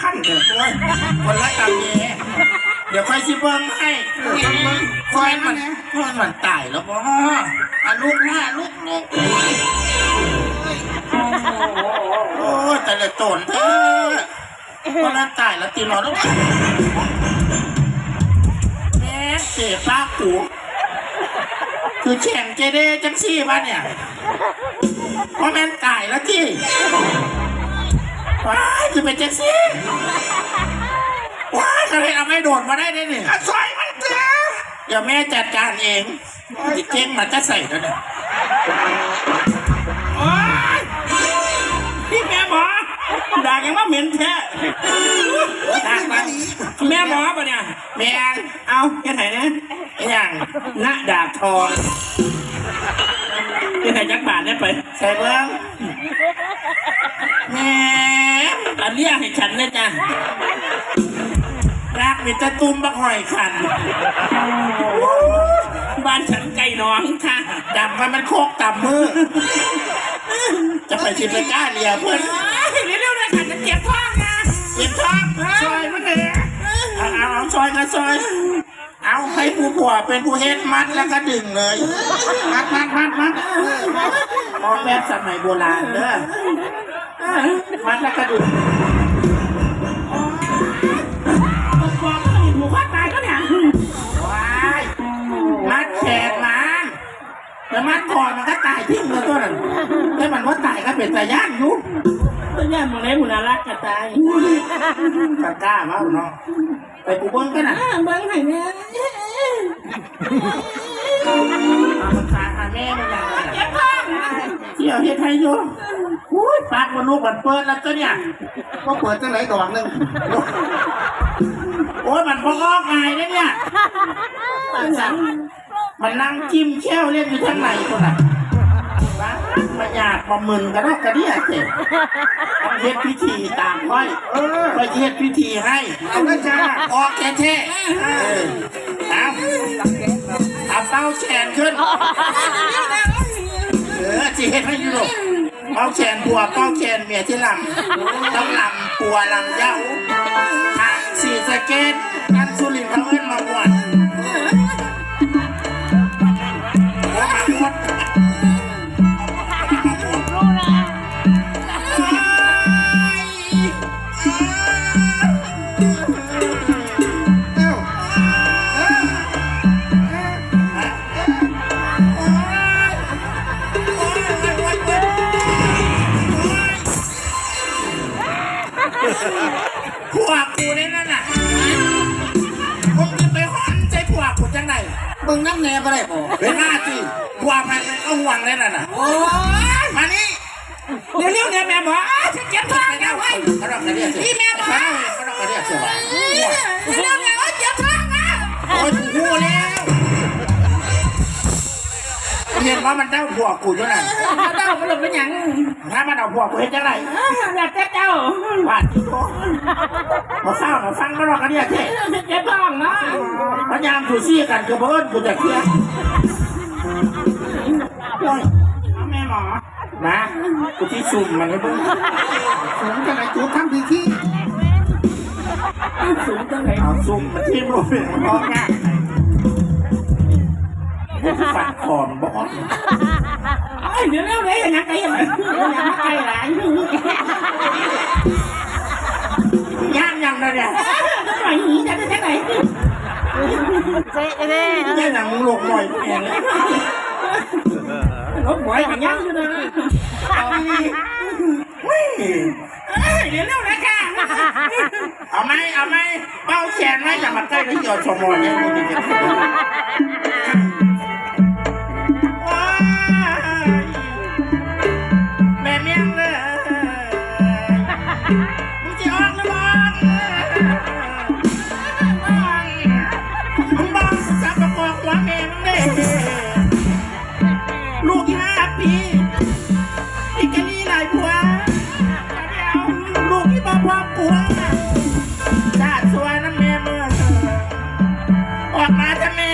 ขั้นเถอะด้วยคนละตำเยเดี๋ยวค่อยสิเบิ้งให้คอยมันคอยมันตายแล้วบ่อะลูกหน้าลูกลูกโอ้ยแต่ละตนเธอคนละตายแล้วตีนอนลูกแม่เสียป้ากูคือแข่งเจเดจังซี่บ้านเนี่ยเพราะแม่นตายแล้วที่ ว้ายคือเป็นจังซี่ว้ายเขาเลยเอาไม่โดดมาได้เนี่ยนี่ซอยมันเถอะเดี๋ยวแม่จัดการเองจิเจ๊งมันจะใส่แล้วเนี่ยโอ๊ยพี่แม่หมอด่ายังว่าเหม็นแท้ทางมันแม่หมอปะเนี่ยแม่งเอาแค่ไหนนะไอ้อย่างณดาบทองแค่ไหนจักบาทเนี่ยไปใส่เบิ้งแม่ อันเรียกให้ฉันเลยจ้ะรักมีแตะตุ่มบักหอยขัน บ้านฉันไก่น้องค่ะดำกันมันโคกต่ำมือ จะไปชิมไปกล้าเลียเพื่อนเร็วๆเลยค่ะจะเจ็บท้องนะเก็บท้องซอยมันเลยเอาเอาเอาซอยกันซอย เอาให้ผู้ผัวเป็นผู้เฮ็ดมัดแล้วก็ดึงเลย มัดมัดมัดมัดมองแบบสมัยโบราณเด้อ มัดแล้วก็ดึงบอกว่าหมูข้าตายก็เนี่ยว้ายมัดแขนมันแต่มัดคอมันก็ตายทิ้งเลยตัวนั้นแต่มันว่าตายก็เป็นตาย่านอยู่ตัวย่านมองไหนหมูนารักก็ตายกล้ากล้ามาเนาะไปกูเบิ้งกันนะเบิ้งให้แม่เอา มันลูกมันเปิดแล้วตัวเนี่ยก็เปิดจังไรดอกหนึงโอ้ยมันพอกอกไงเนี่ยเนี่ยมันสั่งมันนั่งจิ้มแค่วเล่นอยู่ข้างในคนน่ะบ้ามาหยาดมามึนกันแล้วกันเนี่ยเจ๊ต้องเฮ็ดพิธีตามค่อยเออไปเฮ็ดพิธีให้เอาละจ้าออกแค่แท้เออเอาเอาเต้าแขนขึ้น เออจีเฮ็ดให้อยูโรป เป้าแขนผัวก้าแขนเมียที่ลำต้องลำปัวลำเย้าทางสีสะเก็ตกันสุรินทร์เขาเอิ้นมาบวช ไหนมึงน้ำแหน่บ่ได้บ่เป็นหน้าที่พวกมันเอาห่วงเลยน่ะน่ะโอ้ยมานี่เร็วๆเนี่ยแม่หมอฉันเจ็บท้องแล้วเว้ยเขาต้องกระเดียดเสียพี่แม่บอกเขาต้องกระเดียดเสียว่ะเร็วๆเนี่ยเจ็บท้องนะโอ้ยกูแล้วเห็นว่ามันเจ้าพวกกูจังไหนเจ้ามันหลบเป็นอย่าง ถ้ามันเอาพวกกูเห็นจังไหนอยากเจ็บเจ้าว่าที่โตมาเศร้ามาฟังก็รอกกระเดียดเสียเจ็บท้องเนาะพยายามถูซี่กันคือเพิ่นกูจะเคลียร์โอ้ยเอาแม่หมอนะกูที่ซุ่มมันให้เบิ่งสูงจังไดจุดทำพิธีสูงจังไหนเอาซุ่มมันที่รูปเป็นมันออกง่ายฝักคอมนบอกเอ้ ยเดี๋ยวเร็วเลยอย่างนั้นไอ้ยังไงอย่ามาไกลหลายย่างยังนะเนี่ยจะปล่อยหนีจะได้ไหนย่างยังมึงหลงหน่อยแม่เลยรถบ่อยกันยังอยู่นะเอาดิเฮ้ยเอ้ยเดี๋ยวเร็วเลยค่ะเอาไหมเอาไหมเป้าแขนไหมอย่ามาใกล้ที่เดียวชมอยเนี่ย ลูกห้าปีอีกแค่นี้หลายผัวลูกที่บ่พร้อมผัวชาติสวรรค์แม่เมื่อออกมาจะแม่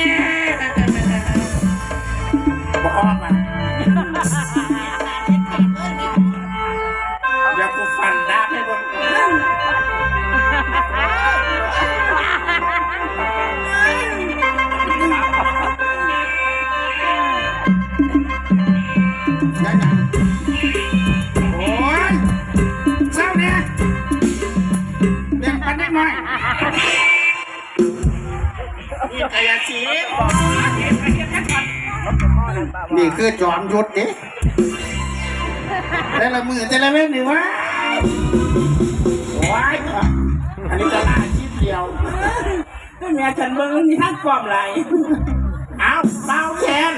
บอกมา น้อยนี่กายสีนี่คือจอมยุทธเด้แต่ละมือแต่ละเว้นนี่วะว้ายอันนี้จะลาชีพเดียวแม่ฉันเบิ่งนี่ทักความไรเอาเบาแคน